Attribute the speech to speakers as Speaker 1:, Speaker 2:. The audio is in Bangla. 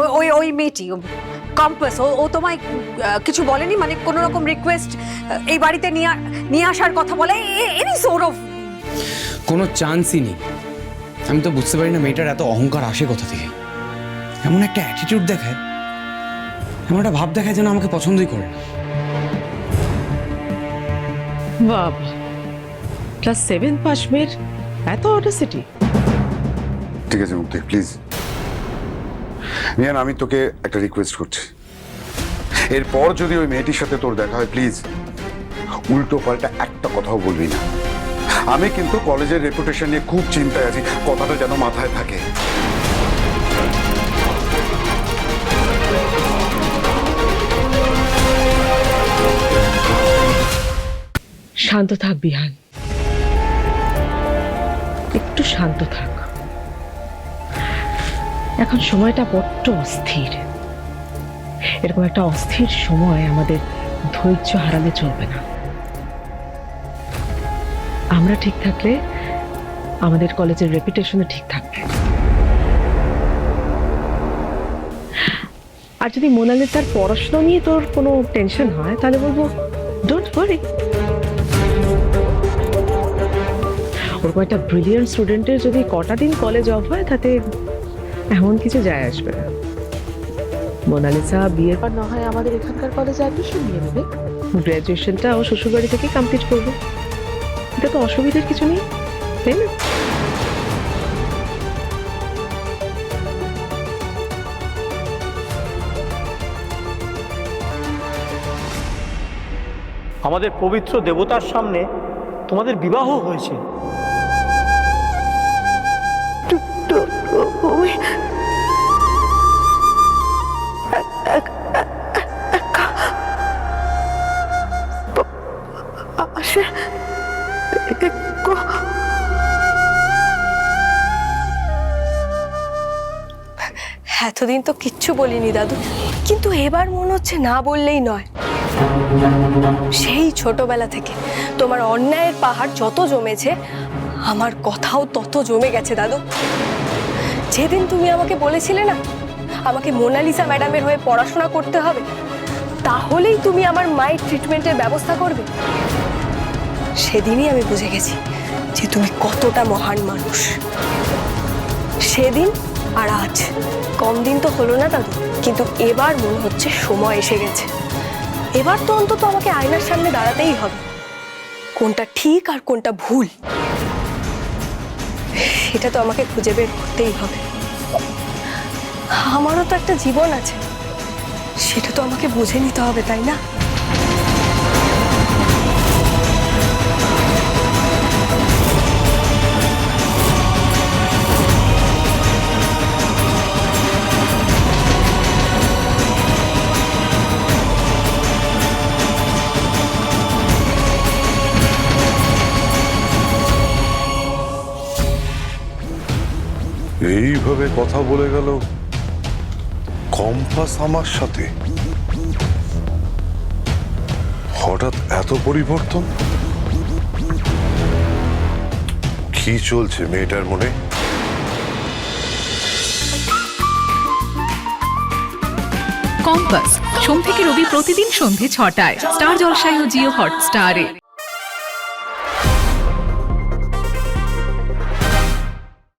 Speaker 1: ওই ওই ওই মেয়েটি কম্পাস ও ও তোমায় কিছু বলেনি? মানে কোনো রকম রিকোয়েস্ট এই বাড়িতে নিয়ে নিয়ে আসার কথা বলে? এনি সোর অফ
Speaker 2: কোনো চান্সই নেই। আমি তো বুঝতে পারি না মেয়েটার এত অহংকার আসে কোথা থেকে। এমন একটা অ্যাটিটিউড দেখায় এমন একটা ভাব দেখায় যেন আমাকে পছন্দই করে না।
Speaker 3: বাবা ক্লাস সেভেন পাস মেয়ের এত অডাসিটি
Speaker 4: ঠিক আছে মুক্তি প্লিজ নিয়ান, আমি তোকে একটা রিকোয়েস্ট করছি। এরপর যদি ওই মেয়েটির সাথে তোর দেখা হয় প্লিজ উল্টো পাল্টা একটা কথাও বলবি না। আমি কিন্তু কলেজের রেপুটেশন নিয়ে খুব চিন্তায় আছি, কথাটা যেন মাথায় থাকে।
Speaker 3: শান্ত থাক, বিহান। একটু শান্ত থাক। এখন সময়টা বড্ড অস্থির। এরকম একটা অস্থির সময় আমাদের ধৈর্য হারালে চলবে না। আমরা ঠিক থাকলে, আমাদের কলেজের রেপুটেশনও ঠিক থাকবে। আর যদি মোনালি তার পড়াশোনা নিয়ে তোর কোনো টেনশন হয়, তাহলে বলব ডোন্ট ওয়ারি ওরকম একটা ব্রিলিয়ান্ট স্টুডেন্টের যদি কটা দিন কলেজ অফ হয়, তাতে এমন কিছু যায় আসবে না। মোনালিসা বিয়ের পর না হয় আমাদের এখানকার কলেজে অ্যাডমিশন নিয়ে নেবে। গ্র্যাজুয়েশনটা ও শ্বশুরবাড়ি থেকে কমপ্লিট করবে। এটা তো অসুবিধার কিছু নেই তাই না?
Speaker 5: আমাদের পবিত্র দেবতার সামনে তোমাদের বিবাহ হয়েছে।
Speaker 6: এতদিন তো কিচ্ছু বলিনি দাদু। কিন্তু এবার মনে হচ্ছে না বললেই নয়। সেই ছোটবেলা থেকে তোমার অন্যায়ের পাহাড় যত জমেছে, আমার কথাও তত জমে গেছে দাদু। যেদিন তুমি আমাকে বলেছিলে না, আমাকে মোনালিসা ম্যাডামের হয়ে পড়াশোনা করতে হবে, তাহলেই তুমি আমার মায়ের ট্রিটমেন্টের ব্যবস্থা করবে। সেদিনই আমি বুঝে গেছি যে তুমি কতটা মহান মানুষ। সেদিন আর আজ, কম দিন তো হলো না দাদু, কিন্তু এবার মনে হচ্ছে সময় এসে গেছে। এবার তো অন্তত আমাকে আয়নার সামনে দাঁড়াতেই হবে। কোনটা ঠিক আর কোনটা ভুল সেটা তো আমাকে খুঁজে বের করতেই হবে। আমারও তো একটা জীবন আছে, সেটা তো আমাকে বুঝে নিতে হবে, তাই না?
Speaker 7: এইভাবে কথা বলে গেল কম্পাস আমার সাথে। হঠাৎ এত পরিবর্তন? কি চলছে মেয়েটার মনে?
Speaker 8: কম্পাস, সোম থেকে রবি প্রতিদিন সন্ধে ছটায়। স্টার জলসায় ও জিও হটস্টারে।